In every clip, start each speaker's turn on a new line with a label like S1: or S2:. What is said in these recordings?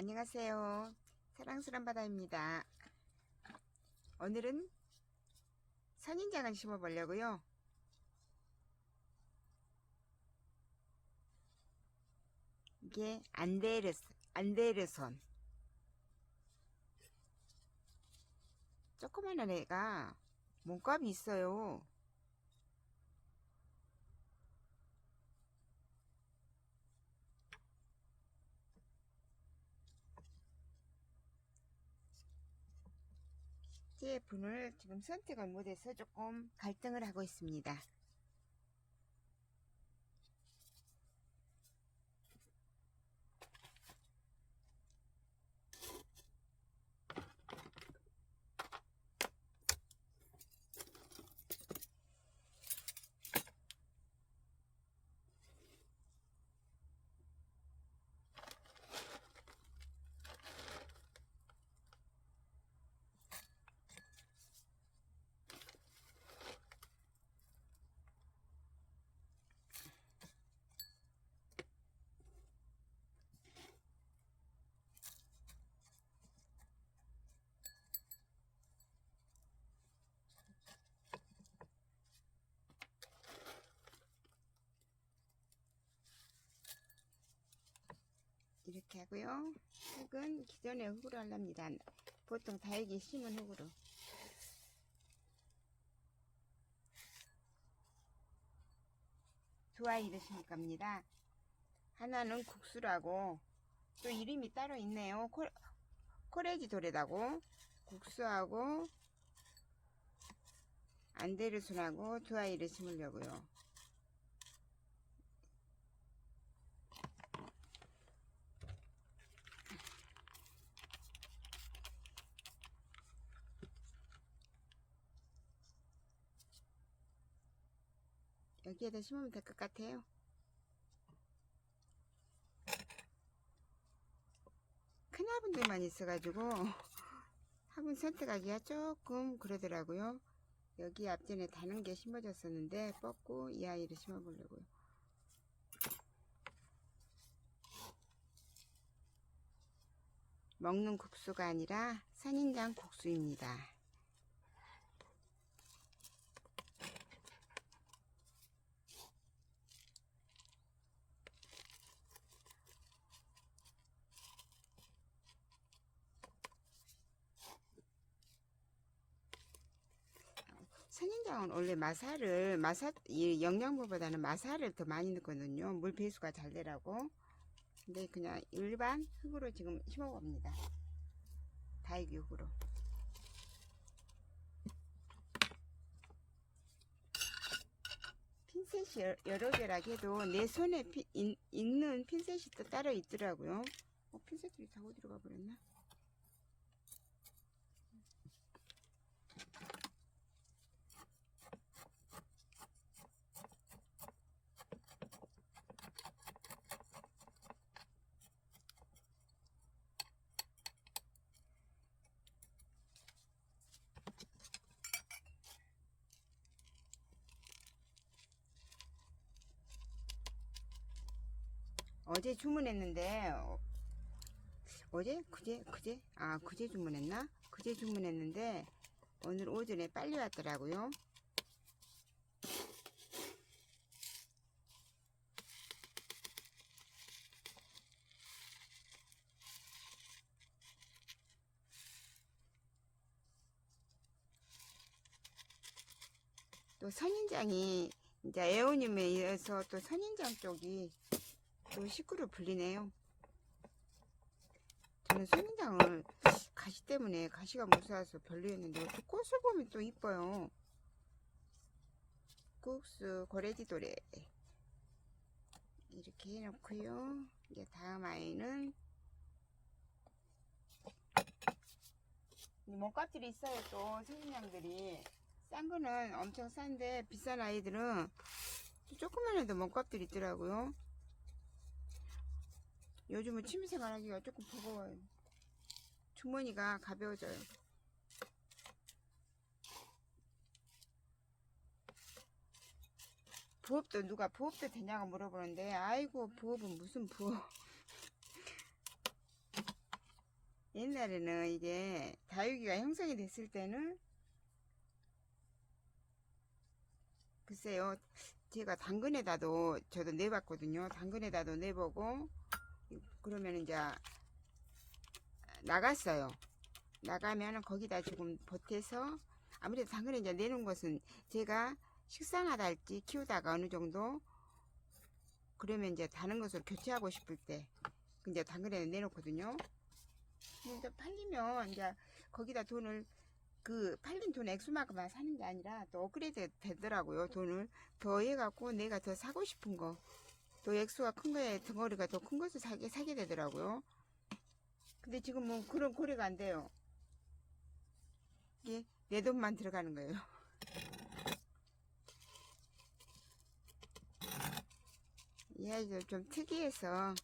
S1: 안녕하세요. 사랑스런 바다입니다. 오늘은 선인장을 심어 보려고요. 이게 안데르스, 안데르손. 조그마한 애가 몸값이 있어요. 분을 지금 선택을 못해서 조금 갈등을 하고 있습니다. 이렇게 하고요. 흙은 기존에 흙으로 하랍니다. 보통 다육이 심은 흙으로. 두 아이를 심을 겁니다. 하나는 국수라고 또 이름이 따로 있네요. 코, 코레지 도레다고 국수하고 안데르순하고 두 아이를 심으려고요. 여기에다 심으면 될 것 같아요. 큰 화분들만 있어가지고 화분 선택하기가 조금 그러더라고요. 여기 앞전에 다른 게 심어졌었는데 뽑고 이 아이를 심어보려고요. 먹는 국수가 아니라 선인장 국수입니다. 선인장은 원래 마사를 마사 이 영양분보다는 마사를 더 많이 넣거든요. 물 배수가 잘 되라고. 근데 그냥 일반 흙으로 지금 심어 봅니다. 다육이 흙으로. 핀셋이 여- 여러 개라고 해도 내 손에 피, 인- 있는 핀셋이 또 따로 있더라고요. 어, 핀셋들이 다 어디로 가버렸나? 어제 주문했는데 어, 어제? 그제? 그제? 아 그제 주문했나? 그제 주문했는데 오늘 오전에 빨리 왔더라고요. 또 선인장이 이제 애호님에 의해서 또 선인장 쪽이 또 식구로 불리네요. 저는 선인장을 가시 때문에 가시가 무서워서 별로였는데 또 꽃을 보면 또 이뻐요. 국수 고래지 도래 이렇게 해놓고요. 이제 다음 아이는 이 몸값들이 있어요. 또 선인장들이 싼 거는 엄청 싼데 비싼 아이들은 조그만 애도 몸값들이 있더라고요. 요즘은 취미생활 하기가 조금 버거워요. 주머니가 가벼워져요. 부업도 누가 부업도 되냐고 물어보는데 아이고 부업은 무슨 부업 옛날에는 이게 다육이가 형성이 됐을 때는 글쎄요 제가 당근에다도 저도 내봤거든요 당근에다도 내보고 그러면 이제 나갔어요 나가면 거기다 조금 보태서 아무래도 당근에 이제 내놓은 것은 제가 식상하다 할지 키우다가 어느 정도 그러면 이제 다른 것으로 교체하고 싶을 때 이제 당근에 내놓거든요. 이제 팔리면 이제 거기다 돈을 그 팔린 돈 액수만큼만 사는 게 아니라 또 업그레이드 되더라고요. 돈을 더 해갖고 내가 더 사고 싶은 거, 또 액수가 큰 거에 덩어리가 더 큰 것을 사게 사게 되더라고요. 근데 지금 뭐 그런 고려가 안 돼요. 이게 내 돈만 들어가는 거예요. 이 아이도 좀 특이해서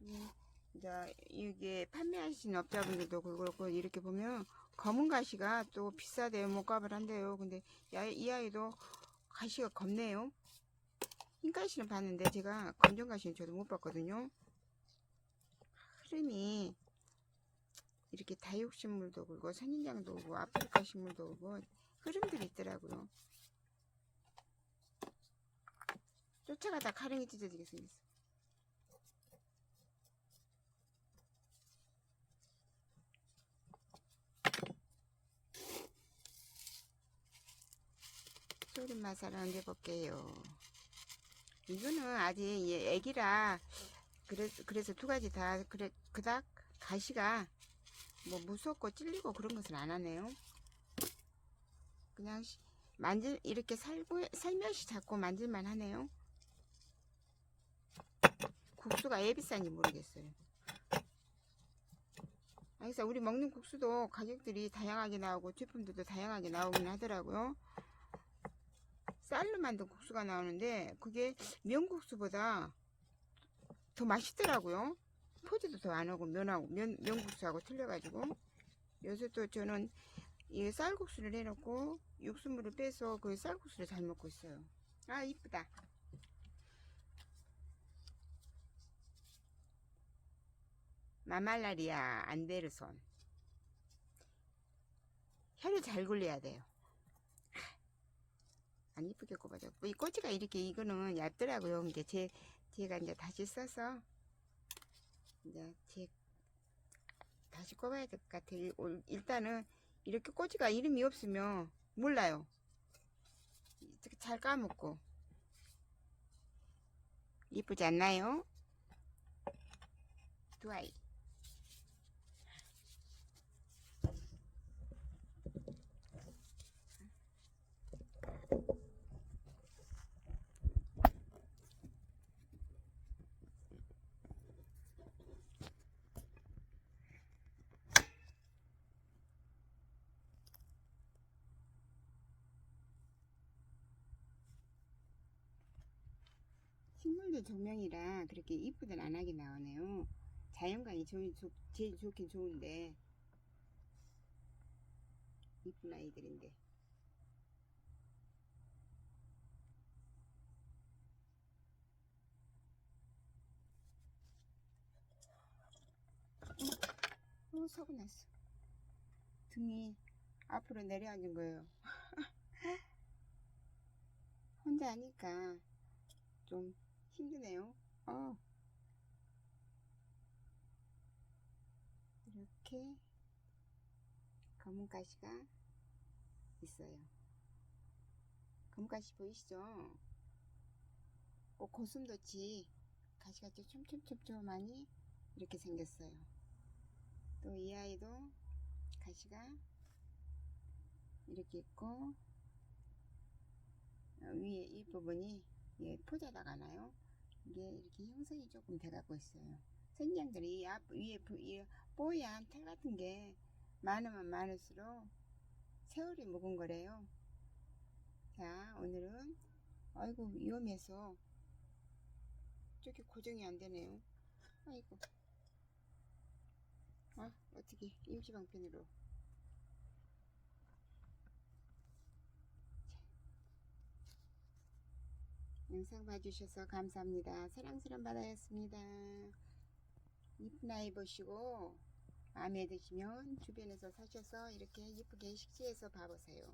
S1: 음, 이제 이게 판매하시는 업자분들도 그렇고 이렇게 보면 검은 가시가 또 비싸대요 몸값을 한대요 근데 이 아이도 가시가 겁네요 흰 가시는 봤는데 제가 검정 가시는 저도 못 봤거든요 흐름이 이렇게 다육식물도 그렇고 선인장도 오고 아프리카 식물도 오고 흐름들이 있더라고요 쫓아가다 가랭이 찢어지게 생겼어. 맛을 얹어볼게요. 이거는 아직 얘 애기라 그래서 그래서 두 가지 다 그래 그닥 가시가 뭐 무섭고 찔리고 그런 것은 안 하네요. 그냥 시- 만질 이렇게 살고 살며시 잡고 만질만 하네요. 국수가 애 비싼지 모르겠어요. 아, 그래서 우리 먹는 국수도 가격들이 다양하게 나오고 제품들도 다양하게 나오긴 하더라고요. 쌀로 만든 국수가 나오는데 그게 면국수보다 더 맛있더라고요. 포지도 더안 오고 면하고 면 면국수하고 틀려가지고 요새 또 저는 이 쌀국수를 해놓고 육수물을 빼서 그 쌀국수를 잘 먹고 있어요. 아 이쁘다. 마말라리아 안데르손 혀를 잘 굴려야 돼요 안 이쁘게 꼽아져 이 꼬치가 이렇게 이거는 얇더라고요. 근데 제 제가 이제 다시 써서 이제 제 다시 꼽아야 될 것 같아요. 일- 일단은 이렇게 꼬치가 이름이 없으면 몰라요. 이렇게 잘 까먹고. 이쁘지 않나요? 두 아이 식물들 조명이라 그렇게 이쁘든 안 하게 나오네요. 자연광이 좋, 좋, 제일 좋긴 좋은데. 이쁜 아이들인데. 어 사고 났어. 등이 앞으로 내려앉은 거예요. 혼자 하니까 좀 힘드네요. 어. 이렇게 검은 가시가 있어요. 검은 가시 보이시죠? 꼭 고슴도치 가시가 좀 촘촘촘촘하니 이렇게 생겼어요. 또 이 아이도 가시가 이렇게 있고 어, 위에 이 부분이 예, 포자다 가 나요? 이게 이렇게 형성이 조금 돼가고 있어요. 생장들이 이 앞, 위에 뽀얀 털 같은 게 많으면 많을수록 세월이 묵은 거래요. 자, 오늘은 아이고 위험해서 저기 고정이 안 되네요. 아이고. 아, 어떻게 임시방편으로 영상 봐주셔서 감사합니다. 사랑스러운 바다였습니다. 이쁜 아이 보시고 마음에 드시면 주변에서 사셔서 이렇게 예쁘게 식재해서 봐보세요.